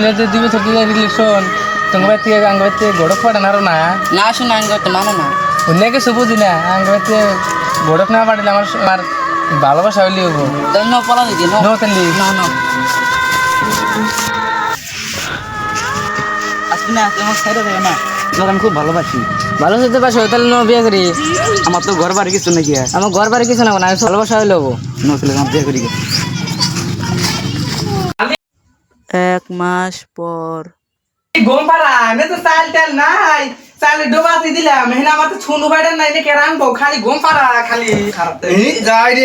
শুনে যে দিবে ছোট রিলেশন তোমার বাড়ি থেকে আঙ্গ বাড়িতে গড়ক পাঠান আরও না না শুনে আমি করতে মানো না। অন্য কিছু বুঝি না। আঙ্গ বাড়িতে গড়ক না পাঠালে আমার আমার ভালোবাসা হইলে হব। ন পলা দিদি ন। নো তাহলে না না। আসবি না তুই আমার সাইডে দেবে না। তোর আমি খুব ভালোবাসি। ভালো হতে পারছ তাহলে নো বিয়ে করি। আমার তো ঘর বাড়ি কিছু নাকি? আমার ঘর বাড়ি কিছু না আমি ভালোবাসা হইলে হব। নতুন আমার বিয়ে করি। গে। এক মাস পর। ঘুম পারা আমি তো চাল টাল নাই। চালে ডোবাতে দিলাম হেনা আমার তো ছুনু বাইডার নাই নে কেরান বউ খালি ঘুম পারা খালি যাই রে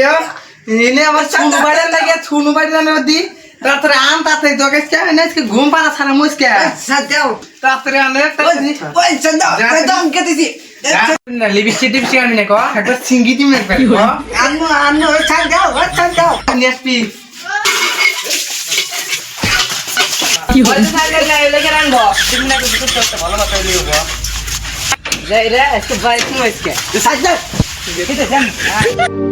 এনে আমার ছুনু বাইডার নাই গে ছুনু বাইডার নাই দি রাত্রে আন তাতে তোকে কে না আজকে ঘুম পারা ছাড়া মুসকে সাজাও রাত্রে আনে ওই সাজাও সাজাও কে দিছি লিপস্টিক টিপস্টিক আনি না কো একটা ফেল কো আনো আনো সাজাও সাজাও নেসপি কি হচ্ছে সাইকেল না এলে কেরান বউ তুমি না কিছু করতে ভালো কথা হইলে হব যাই রে আজকে বাইক মুসকে সাজাও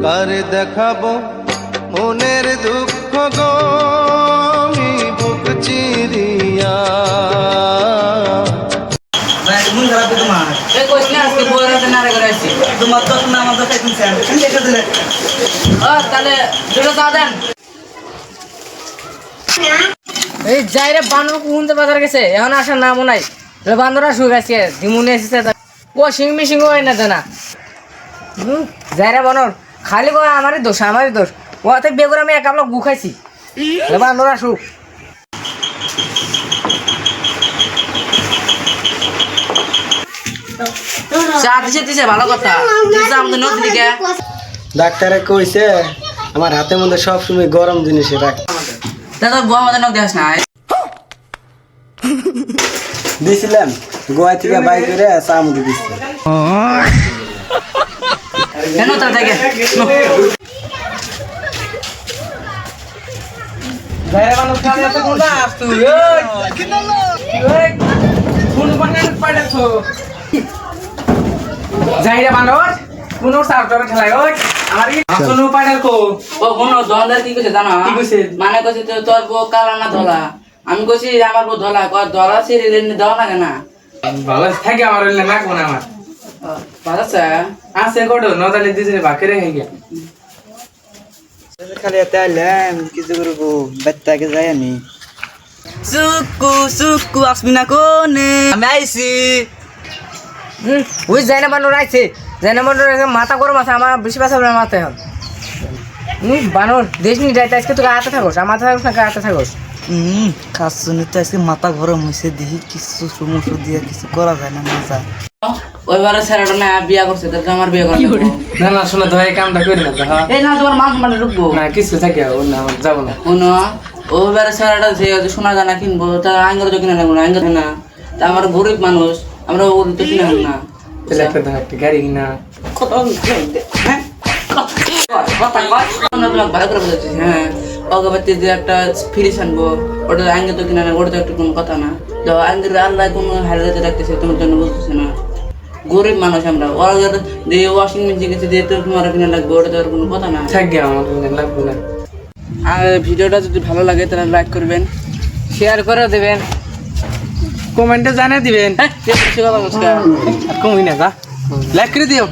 কার দেখাবো মনের দুঃখ গো? বুক চিরিয়া। তো তোমার না আমার ও তাহলে দুটো দাও দেন। এই যাই রে বানর কুনতে বাজার গেছে, এখন আসার নামও নাই। বান্দর আসুক আজকে দিমুনে এসেছে ও সিং মিশিং হয় না জানা। যাই রে বানর, খালি কয় আমারই দোষ আমারই দোষ। ও হাতে বেগুর আমি এক আমলা গু খাইছি। বান্দর আসুক। ভালো কথা। ডাক্তারে কইছে, আমার হাতের মধ্যে সবসময় গরম জিনিস রাখ দাদা বউ আমাদের নদী দেখাস না দিছিলাম গোয়া থেকে বাই করে মুখে দিচ্ছি কেন তার থেকে যাই রে বানর কোন বানে পাড়াছো যাই রে বানর কোন সার্টার খেলায় ওই আমার কোন পাড়ার কো ও কোনো দোকানদার কি কইছে জানো? কি কইছে? মানে কইছে তো তোর বউ কালা না ধলা। আমি কইছি আমার বউ ধলা। কয় ধলা সিরিলে দেওয়া লাগে না? ভালো থাকে আমার হইলে না কোন আমার। ও, ভালো আছে? আছে কোটো নদালি দিছে বাকিরে গিয়া। খালি এতে আইলাম কিছু করব? বাচ্চাকে যাই আমি সুকু সুকু আসবি না কোনে? আমি আইছি। হুম ওই যাই না আইছে। মাথা গরম আছে আমার বেশি পাশা মাথায় এখন। বানর দেশ নি যাইতে আজকে তোকে হাতে থাকোস আমার মাথা থাকোস না হাতে থাকোস? হুম কাজ শুনে তো আজকে মাথা গরম হয়েছে দেখি কিছু সমস্যা দিয়ে কিছু করা যায় না মজা ওইবারে ছেলেটা না বিয়া করছে তাহলে তো আমার বিয়ে করা না না শোনা তো এই কামটা করে না তো হ্যাঁ। এই না তোমার মান মানে ঢুকবো। না কিছু থাকে ও না আমার যাব না। কোনো ওইবারে ছেলেটা যে সোনা দানা কিনবো তার আঙ্গর তো কিনে নেব না আঙ্গর না। তা আমার গরিব মানুষ আমরা ওগুলো তো কিনে না। তাহলে একটা দাও একটা গাড়ি কিনা কথা হ্যাঁ কথা কয় আমরা তোমাকে ভালো করে বলেছি হ্যাঁ অগবাতি যে একটা আনব ওটা আঙ্গে তো কিনা না ওটা তো একটা কোনো কথা না তো আঙ্গের আল্লাহ কোনো রাখতেছে তোমার জন্য বলতেছে না গরিব মানুষ আমরা ওরা যে ওয়াশিং মেশিন কিছু দিয়ে তো তোমার কিনা লাগবে ওটা তো আর কোনো কথা না থাকে আমার লাগবে না আর ভিডিওটা যদি ভালো লাগে তাহলে লাইক করবেন শেয়ার করে দেবেন কমেন্টে জানিয়ে দিবেন। হ্যাঁ। আর কমই না লাইক করে দিও।